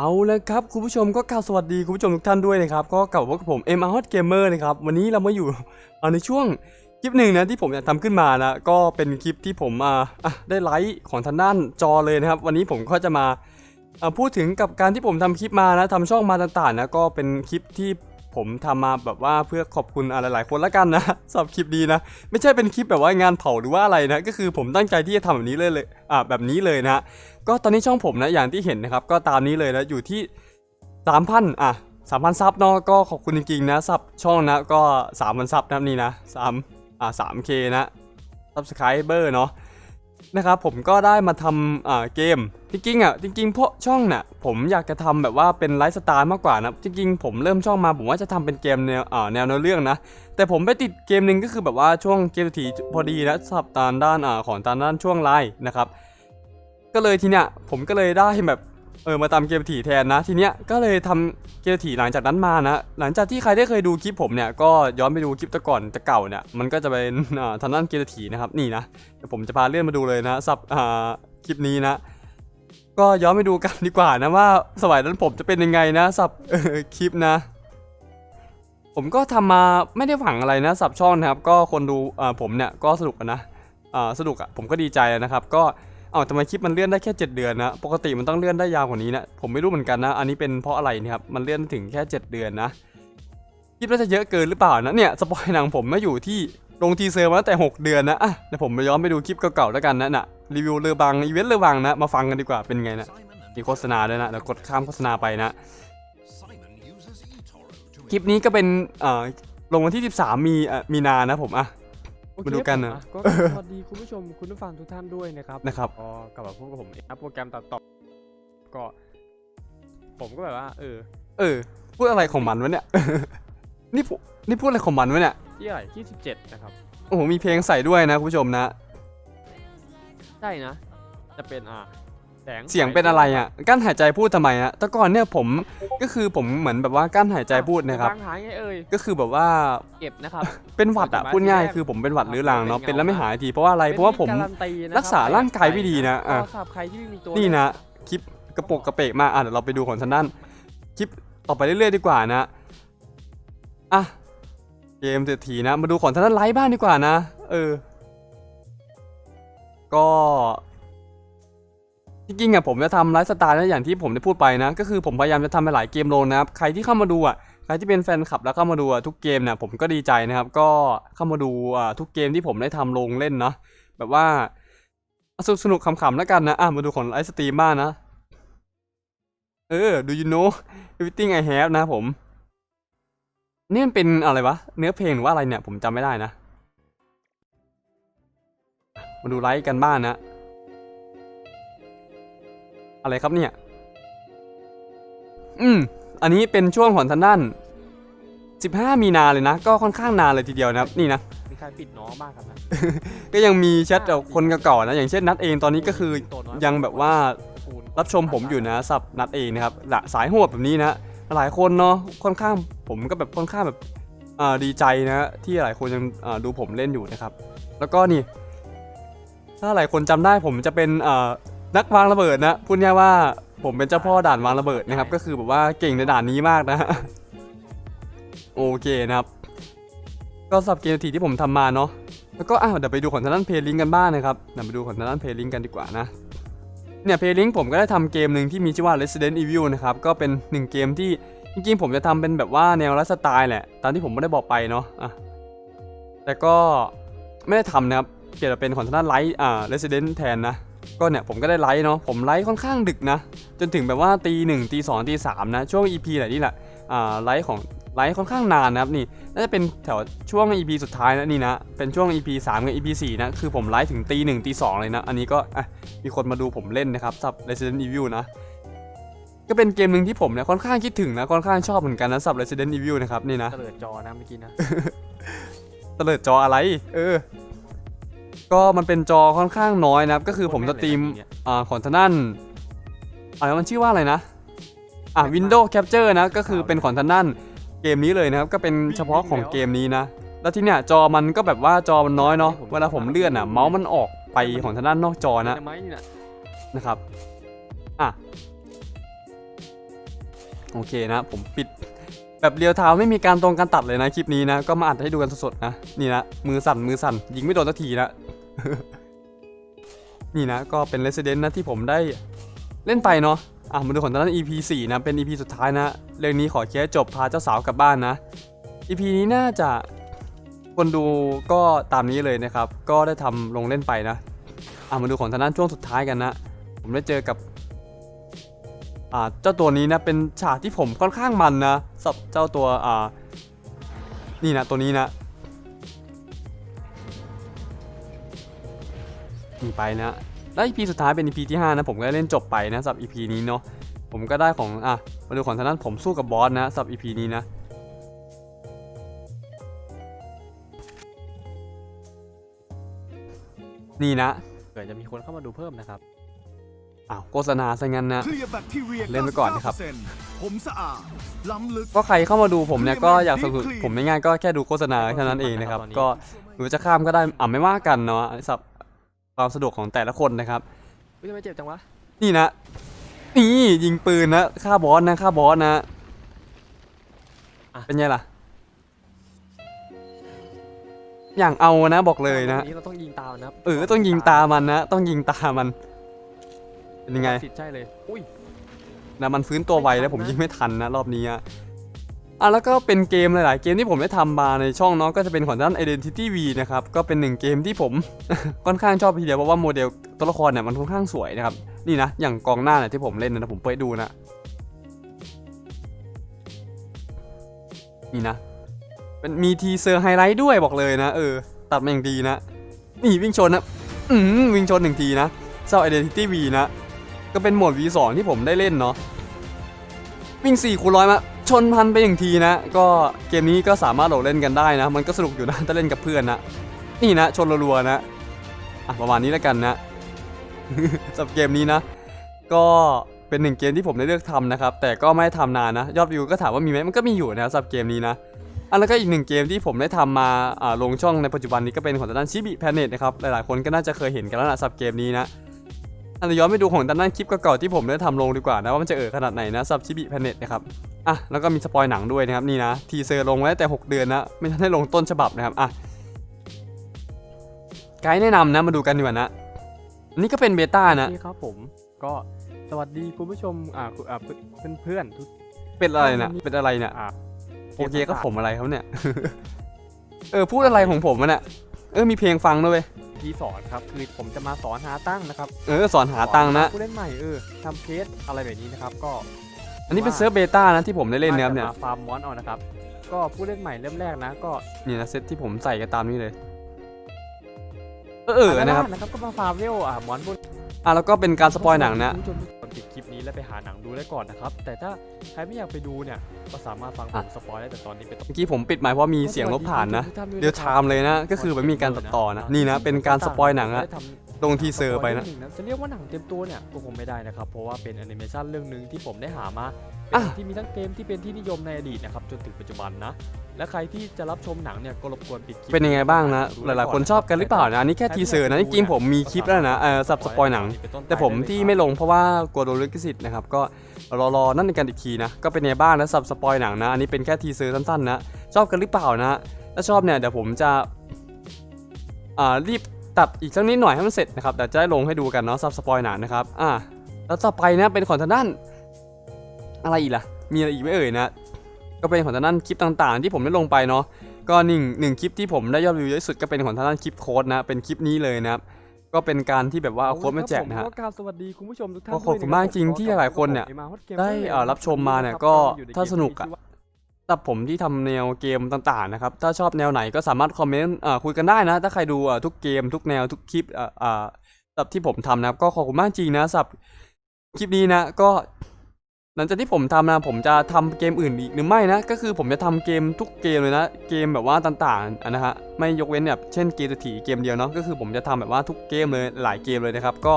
เอาละครับคุณผู้ชมก็กล่าวสวัสดีคุณผู้ชมทุกท่านด้วยนะครับก็กลับมาพบกับผม M R Hot Gamer นะครับวันนี้เรามาอยู่ในช่วงคลิปหนึ่งนะที่ผมอยากทำขึ้นมานะก็เป็นคลิปที่ผมอ่าได้ไลค์ของทางด้านจอเลยนะครับ วันนี้ผมก็จะมาอ่าพูดถึงกับการที่ผมทำคลิปมานะทำช่องมาต่างๆนะก็เป็นคลิปที่ ผมทำมาแบบว่าเพื่อขอบคุณอะไรหลายคนละกันนะสำหรับคลิปนี้นะ ไม่ใช่เป็นคลิปแบบว่างานเผาหรือว่าอะไรนะ ก็คือผมตั้งใจที่จะทำแบบนี้เลยเลยอ่าแบบนี้เลยนะก็ตอนนี้ช่องผมนะอย่างที่เห็นนะครับ ก็ตามนี้เลยนะอยู่ที่3,000อะ3,000ซับเนาะก็ขอบคุณจริงๆนะซับช่องนะก็3,000ซับนะนี่นะ3อ่า 3K นะ Subscriber เนาะ นะครับผมก็ได้มาทำอ่าเกม จริงๆอะจริงๆเพราะช่องน่ะผมอยากจะทำแบบว่าเป็นไลฟ์สไตล์มากกว่านะจริงๆผมเริ่มช่องมาผมว่าจะทำเป็นเกมแนวอ่าแนวเนื้อเรื่องนะแต่ผมไปติดเกมหนึ่งก็คือแบบว่าช่วงเกมถีพอดีนะสับตานด้านอ่าของตานด้านช่วงไลน์นะครับก็เลยทีเนี้ยผมก็เลยได้แบบ เออมาทำเกมถีแทนนะ ทีเนี้ยก็เลยทำเกมถีหลังจากนั้นมานะ หลังจากที่ใครได้เคยดูคลิปผมเนี่ยก็ย้อนไปดูคลิปต่ก่อนต่เก่าเนี่ยมันก็จะเป็นอ่าทางด้านเกมถีนะครับนี่นะเดี๋ยวผมจะพาเลื่อนมาดูเลยนะสับอ่าคลิปนี้นะ ก็ย้อนไปดูกันดีกว่านะว่าสมัยนั้นผมจะเป็นยังไงนะสับคลิปนะ ผมก็ทำมาไม่ได้หวังอะไรนะสับช่องนะครับ ก็คนดูอ่าผมเนี่ยก็สนุกนะอ่าสนุกอะผมก็ดีใจนะครับ ก็ เอ้าทำไมคลิปมันเลื่อนได้แค่ 7 เดือนนะ ปกติมันต้องเลื่อนได้ยาวกว่านี้นะ ผมไม่รู้เหมือนกันนะ อันนี้เป็นเพราะอะไรเนะครับ มันเลื่อนถึงแค่ 7 เดือนนะ คิดว่าจะเยอะเกินหรือเปล่านะเนี่ย สปอยหนังผมมาอยู่ที่ลงทีเซอร์มาตั้งแต่ 6 เดือนนะอะเดี๋ยวผมไปย้อนไปดูคลิปเก่าๆแล้วกันนะน่ะ รีวิวเรือบังอีเวนต์เรือบังนะ มาฟังกันดีกว่า เป็นไงนะ มีโฆษณาด้วยนะเดี๋ยวกดข้ามโฆษณาไปนะ คลิปนี้ก็เป็นเอ่อลงวันที่ 13 มีอ่อมีนานะผมอะ โอเคมาดูกันนะผมก็สวัสดีคุณผู้ชมคุณผู้ฟังทุกท่านด้วยนะครับนะครับ ก็กลับมาพบกับผมเองครับโปรแกรมตัดต่อ ก็ ผมก็แบบว่า เออเออ พูดอะไรของมันวะเนี่ย นี่พูนี่พูดอะไรของมันวะเนี่ย ที่อะไรที่17นะครับ โอ้โห มีเพลงใส่ด้วยนะคุณผู้ชมนะ ใช่นะ จะเป็นอ่าแส งเสียงเป็นอะไรอะกั้นหายใจพูดทำไมอะแต่ก่อนเนี่ยผมก็คือผมเหมือนแบบว่ากั้นหายใจพูดนะครับบางหายไงเอ่ยก็คือแบบว่าเก็บนะครับ เป็นหวัดอะพูดง่ายคือผมเป็นหวัดเรื้อรังเนาะเป็นแล้วไม่หายทีเพราะว่าอะไรเพราะว่าผมป็นกตีนะคบรักษาร่างกายไม่ดีนะอะก็สำหรับใครที่ไม่มีตัวนี่เลือกนะคลิปกระโปกกระเปกมากอะเดี๋ยวเราไปดูของทางด้านคลิปต่อไปเรื่อยๆดีกว่านะอะเกมเศรษฐีนะ มาดูของทางด้านไลฟ์บ้างดีกว่านะ เออ ก็ จริงๆอะผมจะทำไลฟ์สไตล์นะอย่างที่ผมได้พูดไปนะ ก็คือผมพยายามจะทำไปหลายเกมลงนะครับ ใครที่เข้ามาดูอะใครที่เป็นแฟนคลับแล้วเข้ามาดูทุกเกมเนี่ยผมก็ดีใจนะครับ ก็เข้ามาดูอะทุกเกมที่ผมได้ทำลงเล่นเนาะแบบว่าสนุกสนุกขำๆแล้วกันนะอะมาดูของไลฟ์สตรีมบ้างนะ เออ do you know everything I have นะผมนี่มันเป็นอะไรวะ เนื้อเพลงหรือว่าอะไรเนี่ย ผมจำไม่ได้นะ มาดูไลฟ์กันบ้างนะ อะไรครับเนี่ย อืม อันนี้เป็นช่วงของทางด้าน 15 มีนาเลยนะ ก็ค่อนข้างนานเลยทีเดียวนะครับ นี่นะ มีใครปิดน้องบ้างครับนะก็ยังมีแชทกับคนเก่าๆนะ อย่างเช่นนัดเองตอนนี้ก็คือตัวน้อยยังแบบว่าคูณรับชมผมอยู่นะสับนัดเองนะครับละสายโหดแบบนี้นะ หลายคนเนาะค่อนข้างผมก็แบบค่อนข้างแบบอ่าดีใจนะที่หลายคนยังอ่าดูผมเล่นอยู่นะครับ แล้วก็นี่ ถ้าหลายคนจำได้ผมจะเป็นอ่า นักวางระเบิดนะพูดง่ายว่าผมเป็นเจ้าพ่อด่านวางระเบิดนะครับ ก็คือแบบว่าเก่งในด่านนี้มากนะ โอเคนะครับ ก็สับเกมทีที่ผมทำมาเนาะแล้วก็อะเดี๋ยวไปดูของทางด้านเพลย์ลิงกันบ้างนะครับเดี๋ยวไปดูของทางด้านเพลย์ลิงกันดีกว่านะเนี่ยเพลย์ลิงผมก็ได้ทำเกมหนึ่งที่มีชื่อว่า Resident Evil นะครับก็เป็นหนึ่งเกมที่จริงๆผมจะทำเป็นแบบว่าแนวไลฟ์สไตล์แหละตามที่ผมไม่ได้บอกไปเนาะอะแต่ก็ไม่ได้ทำนะครับเปลี่ยนเป็นของทางด้านไลฟ์อ่า Resident แทนนะ ก็เนี่ยผมก็ได้ไลฟ์เนาะผมไลฟ์ค่อนข้างดึกนะ จนถึงแบบว่าตีหนึ่งตีสองตีสามนะ ช่วง EP ไหนนี่แหละอ่าไลฟ์ของไลฟ์ค่อนข้างนานนะครับนี่น่าจะเป็นแถวช่วง EP สุดท้ายนะนี่นะเป็นช่วง EP 3 กับ EP 4 นะคือผมไลฟ์ถึงตีหนึ่งตีสองเลยนะ อันนี้ก็อะมีคนมาดูผมเล่นนะครับสับ Resident Evil นะ ก็เป็นเกมหนึ่งที่ผมเนี่ยค่อนข้างคิดถึงนะค่อนข้างชอบเหมือนกันนะสับ Resident Evil นะครับนี่นะเตลิดจอนะเมื่อกี้นะ เตลิดจออะไร เออ ก็มันเป็นจอค่อนข้างน้อยนะครับ ก็คือผมสตรีมอ่าของทางด้านอะไรมันชื่อว่าอะไรนะอ่า Windows Capture นะ ก็คือเป็นของทางด้านเกมนี้เลยนะครับ ก็เป็นเฉพาะของเกมนี้นะ แล้วที่เนี่ยจอมันก็แบบว่าจอมันน้อยเนาะ เวลาผมเลื่อนอะ เมาส์มันออกไปของทางด้านนอกจอนะทำไมนี่นะนะครับอะโอเคนะ ผมปิดแบบเรียวเท้าไม่มีการตรงการตัดเลยนะคลิปนี้นะ ก็มาอัดให้ดูกันสดๆนะ นี่นะ มือสั่นมือสั่นยิงไม่โดนสักทีนะ นี่นะก็เป็น Resident นะที่ผมได้เล่นไปเนาะอะมาดูของตอนนั้น EP 4นะเป็น EP สุดท้ายนะ เรื่องนี้ขอเคลียร์จบพาเจ้าสาวกลับบ้านนะ EP นี้น่าจะคนดูก็ตามนี้เลยนะครับ ก็ได้ทำลงเล่นไปนะอะมาดูของทางด้านช่วงสุดท้ายกันนะ ผมได้เจอกับอ่าเจ้าตัวนี้นะเป็นฉากที่ผมค่อนข้างมันนะสับเจ้าตัวอ่านี่นะตัวนี้นะ นี่ไปนะแล้ว EP สุดท้ายเป็น EP ที่ 5 นะ ผมก็เล่นจบไปนะสำหรับ EP นี้เนาะผมก็ได้ของอะมาดูของทางด้านผมสู้กับบอสนะสำหรับ EP นี้นะนี่นะเกิดจะมีคนเข้ามาดูเพิ่มนะครับอ้าวโฆษณาซะงั้นนะ เคลียร์แบคทีเรียเล่นไว้ก่อนนะครับ 99%ผมสะอาด ล้ำลึก ก็ใครเข้ามาดูผมเนี่ยก็อยากสนับสนุนผมง่ายๆก็แค่ดูโฆษณาแค่นั้นเองนะครับ ก็หรือจะข้ามก็ได้อ่าไม่ว่ากันเนาะสำหรับ ความสะดวกของแต่ละคนนะครับอุ้ยทำไมเจ็บจังวะ นี่นะนี่ยิงปืนนะฆ่าบอสนะฆ่าบอสนะะเป็นไงล่ะ อย่างเอานะบอกเลยนะ วันี้เราต้องยิงตามนะครับเออต้องยิงตามันนะ ต้องยิงตามัน เป็นยังไงสิทธิ์ใช่เลย อุ้ย นะมันฟื้นตัวไวแล้วผมยิงไม่ทันนะรอบนี้อะ อะแล้วก็เป็นเกมหลาย ๆ เกมที่ผมได้ทำมาในช่องเนาะก็จะเป็นของด้าน Identity V นะครับ ก็เป็นหนึ่งเกมที่ผม ค่อนข้างชอบทีเดียวเพราะว่าโมเดลตัวละครเนี่ยมันค่อนข้างสวยนะครับ นี่นะ อย่างกองหน้าเนี่ยที่ผมเล่นนะผมเปิดดูนะ นี่นะ เป็นมีทีเซอร์ไฮไลท์ด้วยบอกเลยนะ เออ ตัดมาอย่างดีนะ นี่วิ่งชนนะอืมวิ่งชนหนึ่งทีนะเจ้า Identity V นะ ก็เป็นโหมด V2 ที่ผมได้เล่นเนาะวิ่ง4คูณร้อยมา ชนพันไปอย่างทีนะ ก็เกมนี้ก็สามารถโหลดเล่นกันได้นะ มันก็สนุกอยู่นะถ้าเล่นกับเพื่อนนะนี่นะชนรัวๆนะอะประมาณนี้แล้วกันนะสำหรับเกมนี้นะ ก็เป็นหนึ่งเกมที่ผมได้เลือกทำนะครับ แต่ก็ไม่ได้ทำนานนะ ยอดวิวก็ถามว่ามีไหมมันก็มีอยู่นะสำหรับเกมนี้นะอันแล้วก็อีกหนึ่งเกมที่ผมได้ทำมาอ่าลงช่องในปัจจุบันนี้ก็เป็นของด้านชิบิแพเน็ตนะครับ หลายๆคนก็น่าจะเคยเห็นกันแล้วนะสำหรับเกมนี้นะ อันเดี๋ยวย้อนไปดูของด้านนั้นคลิปเก่าๆที่ผมได้ทำลงดีกว่านะว่ามันจะเออขนาดไหนนะสำหรับชิบิแพเน็ตนะครับ อะแล้วก็มีสปอยหนังด้วยนะครับนี่นะทีเซอร์ลงไว้แต่ 6 เดือนนะไม่ทันได้ลงต้นฉบับนะครับอะไกด์แนะนำนะมาดูกันดีกว่านะอันนี่ก็เป็นเบต้านะนี่ครับผมก็สวัสดีคุณผู้ชมอ่าคุณอ่าเพื่อนเพื่อนๆทุกเป็นอะไรนะเป็นอะไรเนี่ยอ่าโอเคก็ผมอะไรครับเนี่ย เออพูดอะไรของผมอะเนี่ยเออมีเพลงฟังด้วยเวยที่สอนครับคือผมจะมาสอนหาตั้งนะครับ เออสอนหาตังค์นะผู้เล่นใหม่เออทำเคสอะไรแบบนี้นะครับ ก็ อันนี้เป็นเซิร์ฟเบต้านะที่ผมได้เล่นนะครับเนี่ยมาฟาร์มมอนเอานะครับ ก็ผู้เล่นใหม่เริ่มแรกนะก็นี่นะเซตที่ผมใส่กันตามนี้เลย เออเออนะครับด้านล่างนะครับก็มาฟาร์มเวลอ่ามอนพวก อะแล้วก็เป็นการสปอยหนังนะคุณผู้ชมทุกคนปิดคลิปนี้แล้วไปหาหนังดูได้ก่อนนะครับ แต่ถ้าใครไม่อยากไปดูเนี่ยก็สามารถฟังผมอะสปอยได้แต่ตอนนี้เป็นต้น เมื่อกี้ผมปิดไมค์เพราะมีเสียงรบผ่านนะเดี๋ยวไทม์เลยนะ ก็คือมันมีการตัดต่อนะ นี่นะ เป็นการสปอยหนังอะ ได้ทำลงทีเซอร์ไปนะสปยเรื่องหงจะเรียกว่าหนังเต็มตัวเนี่ยก็คงไม่ได้นะครับ เพราะว่าเป็นแอนิเมชันเรื่องหนึ่งที่ผมได้หามาเป็นอะหนังที่มีทั้งเกมที่เป็นที่นิยมในอดีตนะครับจนถึงปัจจุบันนะและใครที่จะรับชมหนังเนี่ยก็รบกวนปิดคลิปเป็นยังไงบ้างนะดูหไว้ลายๆก่คนชอบกันหรือเปล่านะอันนี้แค่ทีเซอร์นะจริงๆผมมีคลิปแล้วนะเออสับสปอยหนัง แต่ผมที่ไม่ลงเพราะว่ากลัวโดนลิขสิทธิ์นะครับก็รอรอนั่นในกันอีกทีนะก็เป็นยังไงบ้างนะสับสปอยหนังนะอันนี้เป็นแค่ทีเซอร์สั้นๆนะชอบกันหรือเปล่านะถ้าชอบเนี่ยเดี๋ยวผมจะอ่ารีบ ตัดอีกสักนิดหน่อยให้มันเสร็จนะครับเดี๋ยวจะได้ลงให้ดูกันเนาะสับสปอยหนังนะครับอ่าแล้วต่อไปนะเป็นของทางด้าน อะไรอีกล่ะ มีอะไรอีกไหมเอ่ยนะ ก็เป็นของทางด้านคลิปต่างๆ ที่ผมได้ลงไปเนาะก็หนึ่งหนึ่งคลิปที่ผมได้ยอดวิวเยอะที่สุดก็เป็นของทางด้านคลิปโค้ดนะเป็นคลิปนี้เลยนะครับก็เป็นการที่แบบว่าเอาโค้ดมาแจกนะฮะก็กราบสวัสดีคุณผู้ชมทุกท่านก็ขอบคุณมากจริงที่หลายๆคนเนี่ยได้เอ่อรับชมมาเนี่ยก็ถ้าสนุกอะ สับผมที่ทำแนวเกมต่างๆนะครับ ถ้าชอบแนวไหนก็สามารถคอมเมนต์คุยกันได้นะ ถ้าใครดูทุกเกมทุกแนวทุกคลิปสับที่ผมทำนะครับ ก็ขอบคุณมากจริงนะสับคลิปนี้นะ ก็หลังจากที่ผมทำนะผมจะทำเกมอื่นอีกหรือไม่นะ ก็คือผมจะทำเกมทุกเกมเลยนะ เกมแบบว่าต่างๆนะฮะไม่ยกเว้นแบบเช่นเกมตัวถีเกมเดียวเนาะก็คือผมจะทำแบบว่าทุกเกมเลยหลายเกมเลยนะครับ ก็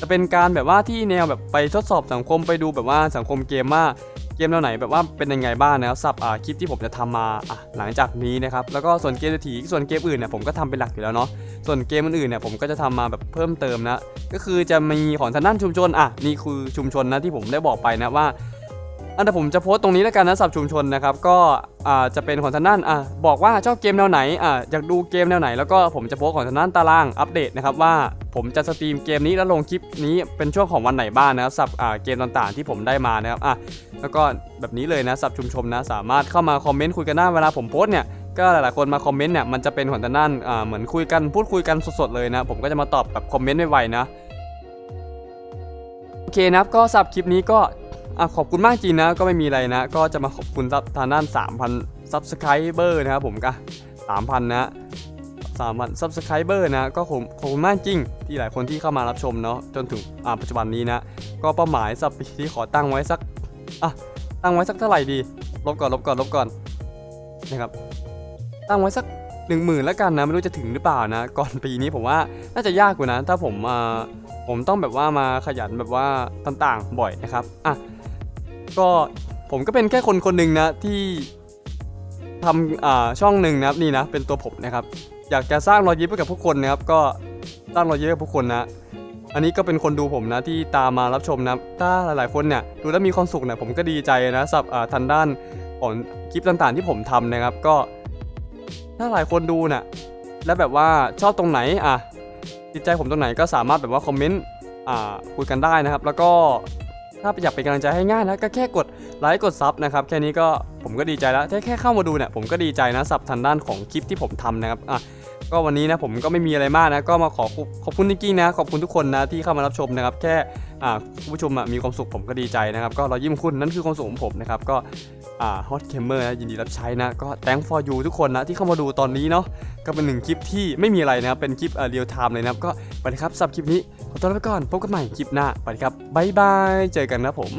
จะเป็นการแบบว่าที่แนวแบบไปทดสอบสังคมไปดูแบบว่าสังคมเกมว่า เกมแนวไหนแบบว่าเป็นยังไงบ้างนะครับสับอ่าคลิปที่ผมจะทำมาอะหลังจากนี้นะครับแล้วก็ส่วนเกมถีส่วนเกมอื่นเนี่ยผมก็ทำเป็นหลักอยู่แล้วเนาะส่วนเกมอื่นเนี่ยผมก็จะทำมาแบบเพิ่มเติมนะก็คือจะมีของทางด้านชุมชนอะนี่คือชุมชนนะที่ผมได้บอกไปนะว่า อันแต่ผมจะโพสต์ตรงนี้แล้วกันนะสับชุมชนนะครับก็อ่าจะเป็นของทางด้านอ่าบอกว่าชอบเกมแนวไหนอ่าอยากดูเกมแนวไหน แล้วก็ผมจะโพสต์ของทางด้านตารางอัปเดตนะครับว่าผมจะสตรีมเกมนี้แล้วลงคลิปนี้เป็นช่วงของวันไหนบ้างนะครับสับอ่าเกมต่างๆที่ผมได้มานะครับอะแล้วก็แบบนี้เลยนะสับชุมชนนะสามารถเข้ามาคอมเมนต์คุยกันได้เวลาผมโพสต์เนี่ยก็หลายๆคนมาคอมเมนต์เนี่ยมันจะเป็นของทางด้านอ่าเหมือนคุยกันพูดคุยกันสดๆเลยนะผมก็จะมาตอบแบบคอมเมนต์ไวๆนะโอเคนะครับก็สับคลิปนี้ก็ อะขอบคุณมากจริงนะก็ไม่มีอะไรนะ ก็จะมาขอบคุณทางด้าน 3,000 subscriber นะครับผมก็3,000 นะ3,000 subscriber นะก็ขอบขอบคุณมากจริง ที่หลายคนที่เข้ามารับชมเนาะจนถึงอ่าปัจจุบันนี้นะ ก็เป้าหมายสัปที่ขอตั้งไว้สักอะตั้งไว้สักเท่าไหร่ดีลบก่อนลบก่อนลบก่อนนะครับตั้งไว้สักหนึ่งหมื่นแล้วกันนะไม่รู้จะถึงหรือเปล่านะ ก่อนปีนี้ผมว่าน่าจะยากกว่านะถ้าผมอ่าผมต้องแบบว่ามาขยันแบบว่าต่างๆบ่อยนะครับอะ ก็ผมก็เป็นแค่คนคนหนึ่งนะที่ทำอ่าช่องหนึ่งนะครับนี่นะเป็นตัวผมนะครับ อยากจะสร้างรอยยิ้มให้กับผู้คนนะครับ ก็สร้างรอยยิ้มให้กับผู้คนนะ อันนี้ก็เป็นคนดูผมนะที่ตามมารับชมนะถ้าหลายๆคนเนี่ยดูแล้วมีความสุขเนี่ยผมก็ดีใจนะสับอ่าทางด้านของคลิปต่างๆที่ผมทำนะครับ ก็ ถ้าหลายคนดูน่ะแล้วแบบว่าชอบตรงไหนอะจิตใจผมตรงไหนก็สามารถแบบว่าคอมเมนต์อ่าคุยกันได้นะครับ แล้วก็ ถ้าอยากเป็นกำลังใจให้ง่ายนะก็แค่กดไลค์กดซับนะครับแค่นี้ก็ผมก็ดีใจแล้วแค่แค่เข้ามาดูเนี่ยผมก็ดีใจนะสับทางด้านของคลิปที่ผมทำนะครับอะ ก็วันนี้นะผมก็ไม่มีอะไรมากนะ ก็มาขอขอบคุณจริงๆนะ ขอบคุณทุกคนนะที่เข้ามารับชมนะครับ แค่คุณผู้ชมมีความสุขผมก็ดีใจนะครับ ก็รอยยิ้มคุณนั่นคือความสุขของผมนะครับ ก็ฮอตเคมเมอร์นะยินดีรับใช้นะ ก็ thank for you ทุกคนนะที่เข้ามาดูตอนนี้เนาะ ก็เป็นหนึ่งคลิปที่ไม่มีอะไรนะครับ เป็นคลิปเรียลไทม์เลยนะครับ ก็ไปเลยครับสับคลิปนี้ ขอตัวลาไปก่อน พบกันใหม่คลิปหน้า ไปครับ บ๊ายบาย เจอกันนะผม